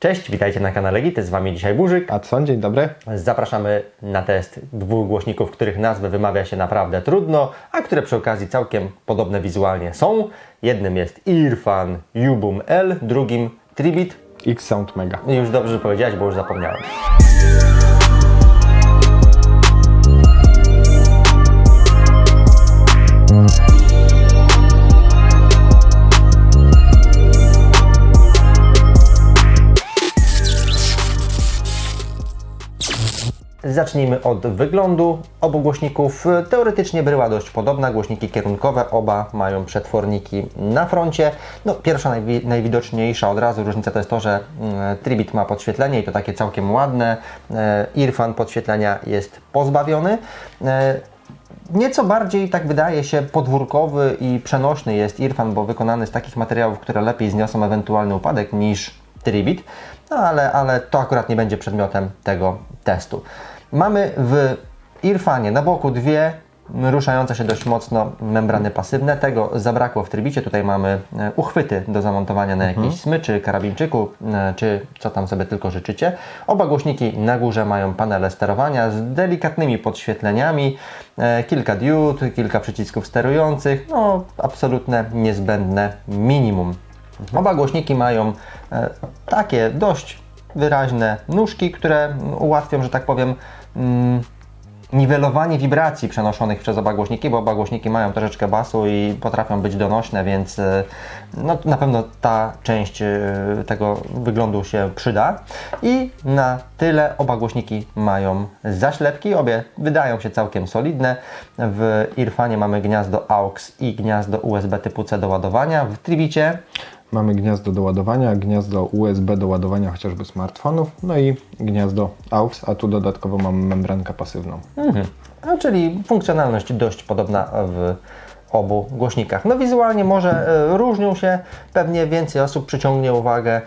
Cześć, witajcie na kanale Gity, z Wami dzisiaj Burzyk. A co? Dzień dobry. Zapraszamy na test dwóch głośników, których nazwy wymawia się naprawdę trudno, a które przy okazji całkiem podobne wizualnie są. Jednym jest Irfan Ubum L, drugim Tribit. X Sound Mega. Już dobrze powiedziałeś, bo już zapomniałem. Zacznijmy od wyglądu obu głośników. Teoretycznie bryła dość podobna, głośniki kierunkowe, oba mają przetworniki na froncie. No, pierwsza najwi- najwidoczniejsza od razu różnica to jest to, że mm, Tribit ma podświetlenie i to takie całkiem ładne. E, Irfan podświetlenia jest pozbawiony. E, Nieco bardziej, tak wydaje się, podwórkowy i przenośny jest Irfan, bo wykonany z takich materiałów, które lepiej zniosą ewentualny upadek niż Tribit, no ale, ale to akurat nie będzie przedmiotem tego testu. Mamy w Irfanie na boku dwie ruszające się dość mocno membrany pasywne. Tego zabrakło w Tribicie. Tutaj mamy e, uchwyty do zamontowania na jakiejś smyczy, karabinczyku, e, czy co tam sobie tylko życzycie. Oba głośniki na górze mają panele sterowania z delikatnymi podświetleniami, e, kilka diod, kilka przycisków sterujących, no absolutne niezbędne minimum. Oba głośniki mają takie dość wyraźne nóżki, które ułatwią, że tak powiem, mm, niwelowanie wibracji przenoszonych przez oba głośniki, bo oba głośniki mają troszeczkę basu i potrafią być donośne, więc e, no, na pewno ta część e, tego wyglądu się przyda. I na tyle oba głośniki mają zaślepki, obie wydają się całkiem solidne. W Irfanie mamy gniazdo AUX i gniazdo USB typu C do ładowania. W Tribicie Mamy gniazdo do ładowania, gniazdo USB do ładowania chociażby smartfonów, no i gniazdo AUX, a tu dodatkowo mamy membrankę pasywną. Mhm. No, czyli funkcjonalność dość podobna w obu głośnikach. No wizualnie może e, różnią się, pewnie więcej osób przyciągnie uwagę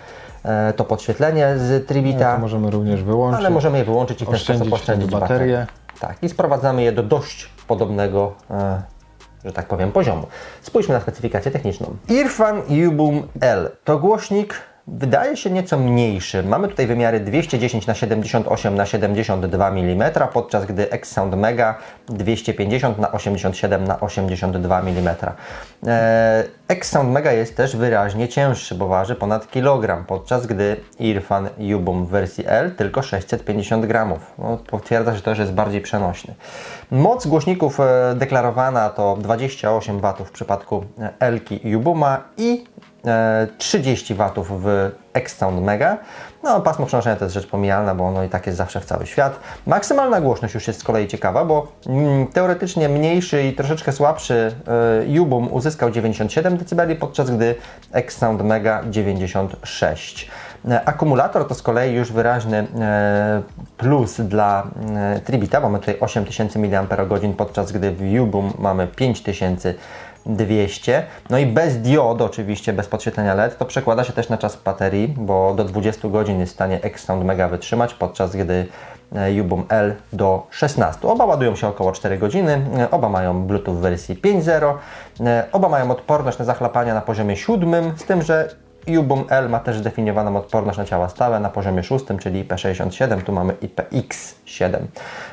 e, to podświetlenie z Tribita, To możemy również wyłączyć. ale możemy je wyłączyć i w ten sposób oszczędzić wtedy baterię. Tak, i sprowadzamy je do dość podobnego, e, że tak powiem, poziomu. Spójrzmy na specyfikację techniczną. Irfan Ubum L to głośnik wydaje się nieco mniejszy. Mamy tutaj wymiary 210 na 78 na 72 mm, podczas gdy X-Sound Mega 250 na 87 na 82 mm. X-Sound Mega jest też wyraźnie cięższy, bo waży ponad kilogram, podczas gdy Irfan Ubum w wersji L tylko 650 gramów. No, potwierdza się to, że jest bardziej przenośny. Moc głośników e, deklarowana to 28 W w przypadku Elki Ubuma i 30 W w X-Sound Mega. No, pasmo przenoszenia to jest rzecz pomijalna, bo ono i tak jest zawsze w cały świat. Maksymalna głośność już jest z kolei ciekawa, bo mm, teoretycznie mniejszy i troszeczkę słabszy y, Ubum uzyskał 97 dB, podczas gdy X-Sound Mega 96. E, Akumulator to z kolei już wyraźny e, plus dla e, Tribita, mamy tutaj 8000 mAh, podczas gdy w Ubum mamy 5000 200. No i bez diod, oczywiście bez podświetlenia LED, to przekłada się też na czas baterii, bo do 20 godzin jest w stanie X-Sound Mega wytrzymać, podczas gdy e, Ubum L do 16. Oba ładują się około 4 godziny, e, oba mają Bluetooth wersji 5.0, e, oba mają odporność na zachlapania na poziomie 7, z tym, że Ubum L ma też zdefiniowaną odporność na ciała stałe na poziomie 6, czyli IP67, tu mamy IPX7.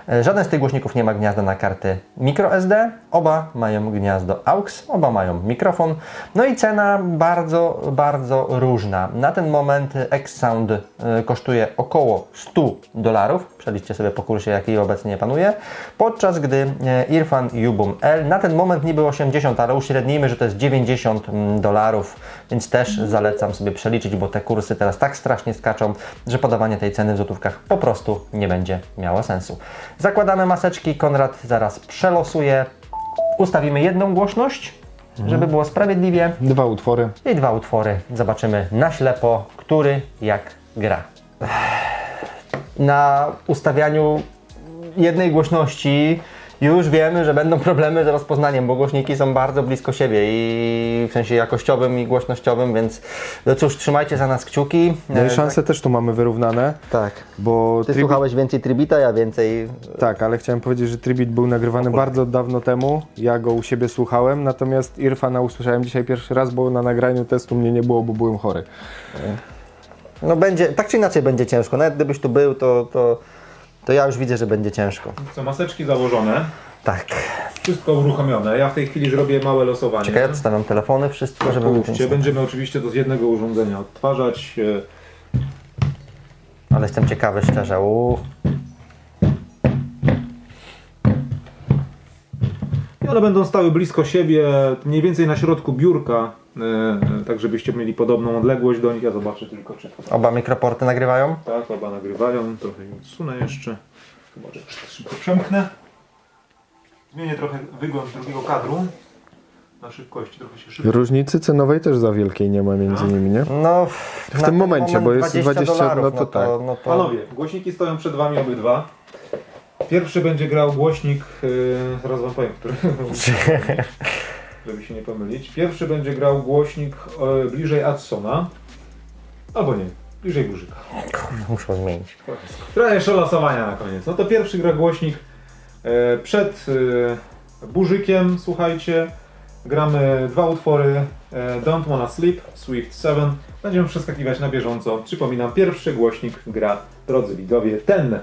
E, Żaden z tych głośników nie ma gniazda na karty microSD, oba mają gniazdo AUX, oba mają mikrofon. No i cena bardzo, bardzo różna. Na ten moment X-Sound e, kosztuje około 100 dolarów, przeliczcie sobie po kursie jaki obecnie panuje, podczas gdy e, Irfan Ubum L na ten moment niby 80, ale uśrednijmy, że to jest 90 mm, dolarów, więc też zalecam sobie przeliczyć, bo te kursy teraz tak strasznie skaczą, że podawanie tej ceny w złotówkach po prostu nie będzie miało sensu. Zakładamy maseczki, Konrad zaraz przelosuje, ustawimy jedną głośność, żeby było sprawiedliwie Dwa utwory. i dwa utwory. Zobaczymy na ślepo, który jak gra. Na ustawianiu jednej głośności już wiemy, że będą problemy z rozpoznaniem, bo głośniki są bardzo blisko siebie i w sensie jakościowym i głośnościowym, więc no cóż, trzymajcie za nas kciuki. No i E, szanse też tu mamy wyrównane, Tak. bo Ty Tribit, słuchałeś więcej Tribita, ja więcej tak, ale chciałem powiedzieć, że Tribit był nagrywany bardzo dawno temu. Ja go u siebie słuchałem, natomiast Irfana usłyszałem dzisiaj pierwszy raz, bo na nagraniu testu mnie nie było, bo byłem chory. No będzie, tak czy inaczej będzie ciężko. Nawet gdybyś tu był, to, to, to ja już widzę, że będzie ciężko. Co, maseczki założone, Tak. wszystko uruchomione. Ja w tej chwili zrobię małe losowanie. Czekaj, odstawiam telefony, wszystko, żeby... Połóżcie. Będziemy oczywiście to z jednego urządzenia odtwarzać. e, Ale jestem ciekawy szczerze. Uuu. I one będą stały blisko siebie, mniej więcej na środku biurka, tak żebyście mieli podobną odległość do nich. Ja zobaczę tylko, czy Oba mikroporty nagrywają? tak, oba nagrywają. Trochę je odsunę jeszcze. Chyba, że szybko przemknę. Zmienię trochę wygląd drugiego kadru. Na szybkości trochę się szybko. Różnicy cenowej też za wielkiej nie ma między nimi, nie? No, W tym momencie, bo jest 20, dolarów, no to tak. No to... Panowie, głośniki stoją przed wami obydwa. Pierwszy będzie grał głośnik, yy, zaraz wam powiem, który, żeby się nie pomylić. Pierwszy będzie grał głośnik e, bliżej Adsona, albo nie, bliżej Burzyka. Kurde, muszę zmienić. Trochę jeszcze losowania na koniec. No to pierwszy gra głośnik e, przed e, Burzykiem, słuchajcie. Gramy dwa utwory e, Don't Wanna Sleep, Swift 7. Będziemy przeskakiwać na bieżąco. Przypominam, pierwszy głośnik gra, drodzy widzowie, ten.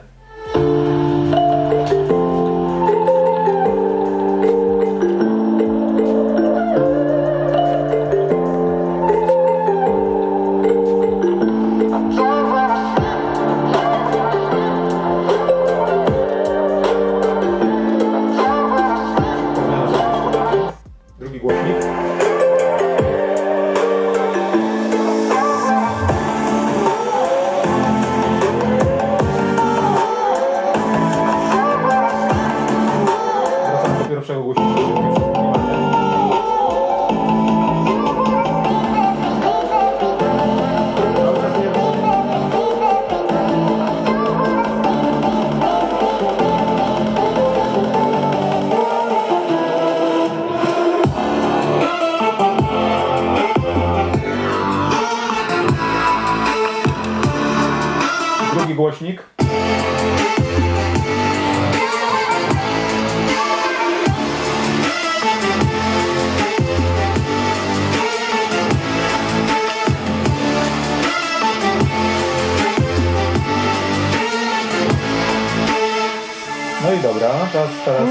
Dobra, czas teraz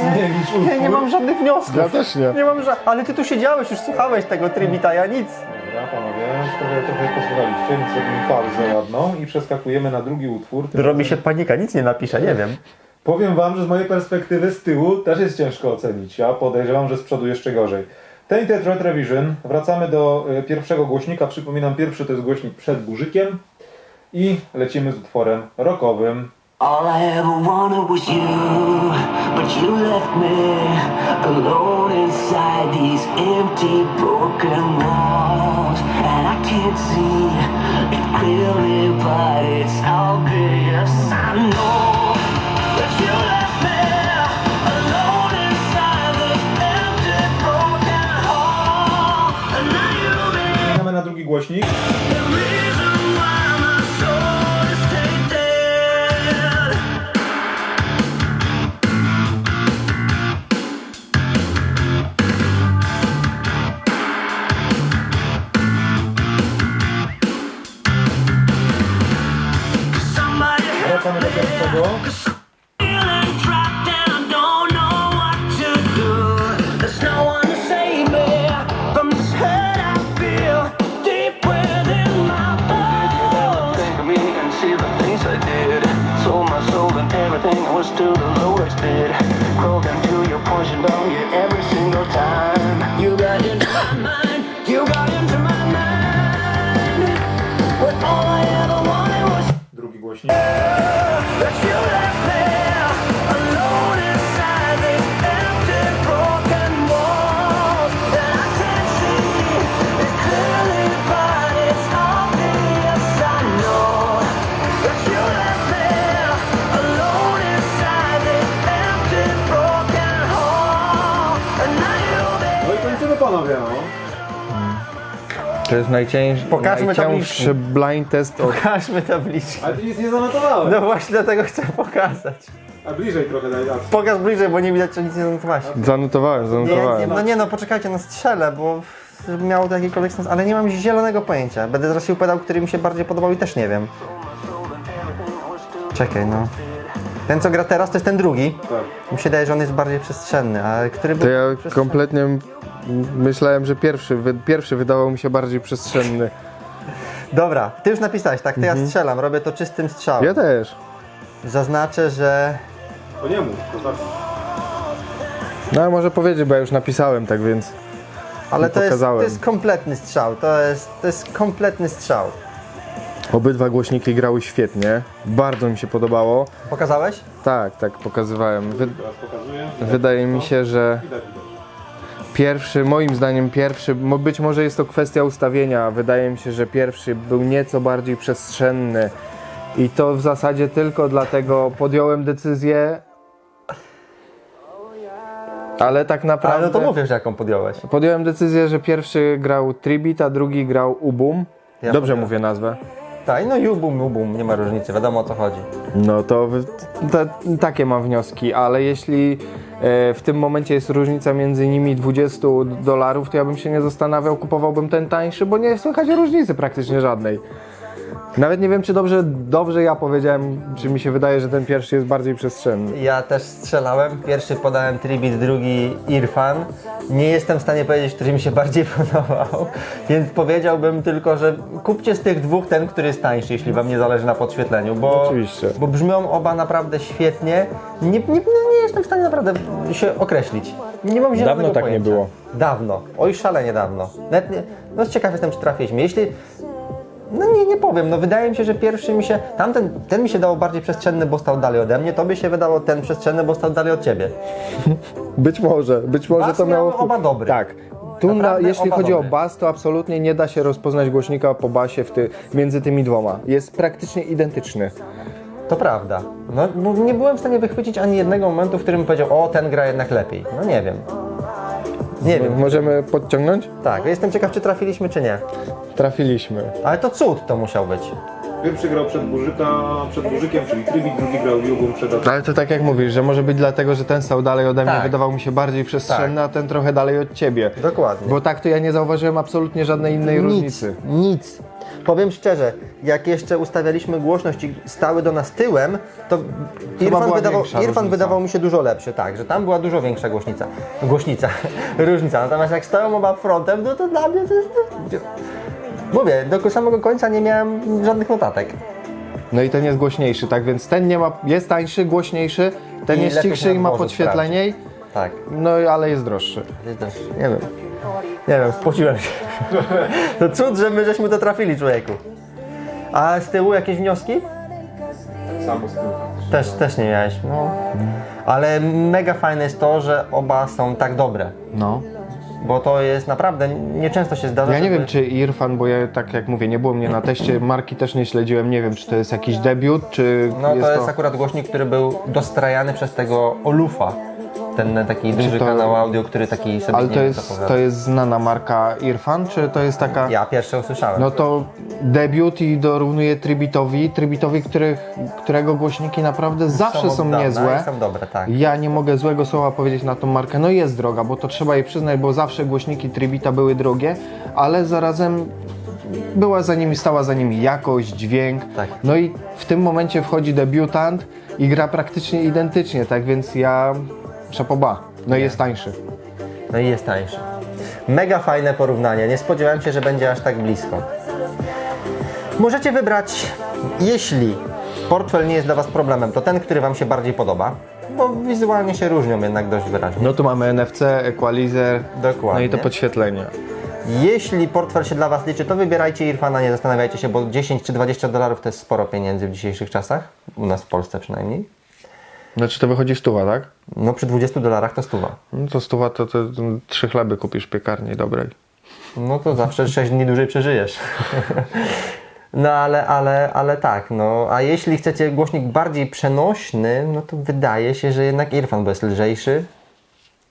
zmienić utwór. Nie, nie mam żadnych wniosków. Ja też nie. Nie mam ża- Ale ty tu siedziałeś, już słuchałeś tego Tribita, ja nic. Dobra, panowie, trochę, trochę posłuchaliście, więc robimy pauzę ładną i przeskakujemy na drugi utwór. Tym Robi razem- się panika, nic nie napiszę, nie wiem. Powiem wam, że z mojej perspektywy z tyłu też jest ciężko ocenić. Ja podejrzewam, że z przodu jeszcze gorzej. Tainted Red Revision. Wracamy do e, pierwszego głośnika. Przypominam, pierwszy to jest głośnik przed burzykiem. I lecimy z utworem rockowym. All I ever wanted was you, but you left me alone inside these empty, broken walls. And I can't see it clearly, but it's obvious. I know that you left me alone inside this empty, broken hall. And now Zmieniamy na drugi głośnik. the reason why my soul to the lowest bid. Crawled into your poison down you every single time. To jest najcięższy, Pokażmy najcięższy blind test od... Pokażmy tabliczki. Ale ty nic nie zanotowałem. No właśnie dlatego chcę pokazać. A bliżej trochę daj Ads. Pokaż bliżej, bo nie widać, czy nic nie zanotowałeś. Zanotowałem, Nie, nie, zanotowałem. no nie no, poczekajcie, no strzelę, bo żeby miało to jakikolwiek sens, ale nie mam zielonego pojęcia. Będę zaraz się opowiadał, który mi się bardziej podobał i też nie wiem. Czekaj, no. Ten, co gra teraz, to jest ten drugi. Tak. Mi się wydaje, że on jest bardziej przestrzenny, a który To był ja przestrzenny? kompletnie m- myślałem, że pierwszy, wy- pierwszy wydawał mi się bardziej przestrzenny. Dobra, ty już napisałeś, tak? To ja strzelam, robię to czystym strzałem. Ja też. Zaznaczę, że... To nie mów, to tak. No ale może powiedzieć, bo ja już napisałem, tak więc. Ale Nie to jest, to pokazałem. jest kompletny strzał, to jest, to jest kompletny strzał. Obydwa głośniki grały świetnie. Bardzo mi się podobało. Pokazałeś? Tak, tak, pokazywałem. Wy, wydaje mi się, że pierwszy, moim zdaniem pierwszy, być może jest to kwestia ustawienia. Wydaje mi się, że pierwszy był nieco bardziej przestrzenny. I to w zasadzie tylko dlatego podjąłem decyzję. Ale tak naprawdę. Ale no to mówisz, jaką podjąłeś. Podjąłem decyzję, że pierwszy grał Tribit, a drugi grał Ubum. Ja Dobrze podjąłem. mówię nazwę. Tak, no jubum, jubum, nie ma różnicy, wiadomo o co chodzi. No to takie mam wnioski, ale jeśli e, w tym momencie jest różnica między nimi 20 dolarów, to ja bym się nie zastanawiał, kupowałbym ten tańszy, bo nie słychać różnicy praktycznie żadnej. Nawet nie wiem, czy dobrze, dobrze ja powiedziałem, czy mi się wydaje, że ten pierwszy jest bardziej przestrzenny. Ja też strzelałem, pierwszy podałem Tribit, drugi Irfan. Nie jestem w stanie powiedzieć, który mi się bardziej podobał, więc powiedziałbym tylko, że kupcie z tych dwóch ten, który jest tańszy, jeśli wam nie zależy na podświetleniu, bo, Oczywiście. bo brzmią oba naprawdę świetnie. Nie, nie, no nie jestem w stanie naprawdę się określić. Nie mam zielonego Dawno tak nie pojęcia. było. Dawno, oj szalenie dawno. Nawet nie, no ciekaw jestem, czy trafiliśmy. Jeśli no nie, nie powiem, no wydaje mi się, że pierwszy mi się, tamten, ten mi się dało bardziej przestrzenny, bo stał dalej ode mnie, tobie się wydało ten przestrzenny, bo stał dalej od ciebie. Być może, być może Bas to miało... miały oba dobre. Tak. Tu na, jeśli chodzi dobre. o bas, to absolutnie nie da się rozpoznać głośnika po basie w ty, między tymi dwoma. Jest praktycznie identyczny. To prawda. No, no nie byłem w stanie wychwycić ani jednego momentu, w którym powiedział, o ten gra jednak lepiej. No nie wiem. Nie wiem. Możemy podciągnąć? Tak, jestem ciekaw, czy trafiliśmy, czy nie. Trafiliśmy. Ale to cud to musiał być. Pierwszy grał przed Burzyka, przed Burzykiem, czyli Tribit, drugi grał Jubum przed Ale to tak jak mówisz, że może być dlatego, że ten stał dalej ode mnie, Tak. wydawał mi się bardziej przestrzenny, a ten trochę dalej od ciebie. Dokładnie. Bo tak to ja nie zauważyłem absolutnie żadnej innej nic, różnicy. nic. Powiem szczerze, jak jeszcze ustawialiśmy głośność i stały do nas tyłem, to Irfan, była wydawał, większa Irfan różnica. wydawał mi się dużo lepszy, tak, że tam była dużo większa głośnica. Głośnica, różnica. Natomiast jak stoją oba frontem, no to dla mnie to jest... Mówię, do samego końca nie miałem żadnych notatek. No i ten jest głośniejszy, tak więc ten nie ma, jest tańszy, głośniejszy, ten I jest lepiej cichszy się i ma może podświetlenie, Tak. no ale jest droższy. Jest też, nie wiem. Nie wiem, spociłem się. To cud, że my żeśmy to trafili, człowieku. A z tyłu jakieś wnioski? Samo z tym. Też, też nie miałeś, no. Ale mega fajne jest to, że oba są tak dobre. No. Bo to jest naprawdę, nieczęsto się zdarza. Ja nie żeby- wiem, czy Irfan, bo ja tak jak mówię, nie było mnie na teście, marki też nie śledziłem, nie wiem, czy to jest jakiś debiut, czy No jest to jest akurat głośnik, który był dostrajany przez tego Olufa. Ten taki duży to- kanał audio, który taki sobie Ale to jest, to jest znana marka Irfan, czy to jest taka... Ja pierwsze usłyszałem. No to debiut i dorównuje Tribitowi, Tribitowi, których, którego głośniki naprawdę zawsze są, dawna niezłe. Są dobre, tak. Ja nie mogę złego słowa powiedzieć na tą markę. No jest droga, bo to trzeba jej przyznać, bo zawsze głośniki Tribita były drogie, ale zarazem była za nimi, stała za nimi jakość, dźwięk. Tak. No i w tym momencie wchodzi debiutant i gra praktycznie identycznie, tak więc ja szapoba. No i jest tańszy. No i jest tańszy. Mega fajne porównanie. Nie spodziewałem się, że będzie aż tak blisko. Możecie wybrać, jeśli portfel nie jest dla Was problemem, to ten, który Wam się bardziej podoba, bo wizualnie się różnią jednak dość wyraźnie. No tu mamy NFC, equalizer, Dokładnie. no i to podświetlenie. Jeśli portfel się dla Was liczy, to wybierajcie Irfana, nie zastanawiajcie się, bo 10 czy 20 dolarów to jest sporo pieniędzy w dzisiejszych czasach, u nas w Polsce przynajmniej. Znaczy to wychodzi stuwa, tak? No przy 20 dolarach to stuwa. No to stuwa to, to, to trzy chleby kupisz w piekarni dobrej. No to zawsze 6 dni dłużej przeżyjesz. No ale, ale, ale tak, no a jeśli chcecie głośnik bardziej przenośny, no to wydaje się, że jednak Irfan, bo jest lżejszy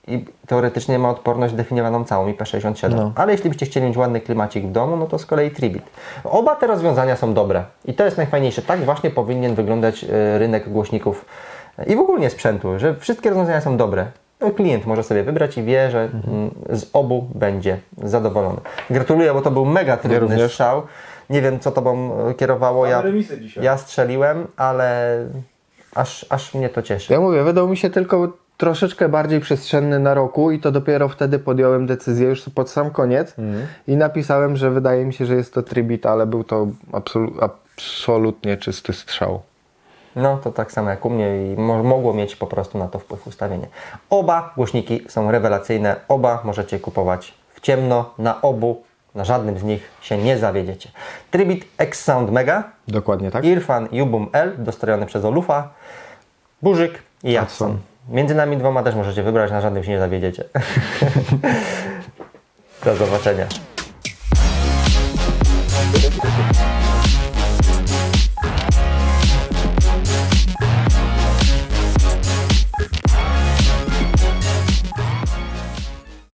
i teoretycznie ma odporność definiowaną całą IP67. No. Ale jeśli byście chcieli mieć ładny klimacik w domu, no to z kolei Tribit. Oba te rozwiązania są dobre i to jest najfajniejsze. Tak właśnie powinien wyglądać e, rynek głośników i w ogóle sprzętu, że wszystkie rozwiązania są dobre. no, klient może sobie wybrać i wie, że mm, z obu będzie zadowolony. Gratuluję, bo to był mega trudny również. strzał. Nie wiem, co tobą e, kierowało. Ja, ja strzeliłem, ale aż, aż mnie to cieszy. Ja mówię, wydał mi się tylko troszeczkę bardziej przestrzenny na roku i to dopiero wtedy podjąłem decyzję już pod sam koniec i napisałem, że wydaje mi się, że jest to tribit, ale był to absolu- absolutnie czysty strzał. No to tak samo jak u mnie i mo- mogło mieć po prostu na to wpływ ustawienie. Oba głośniki są rewelacyjne, oba możecie kupować w ciemno, na obu, na żadnym z nich się nie zawiedziecie. Tribit X Sound Mega, Dokładnie tak? Irfan Ubum L, dostrojony przez Olufa, Burzyk i Jadson. Między nami dwoma też możecie wybrać, na żadnym się nie zawiedziecie. Do zobaczenia.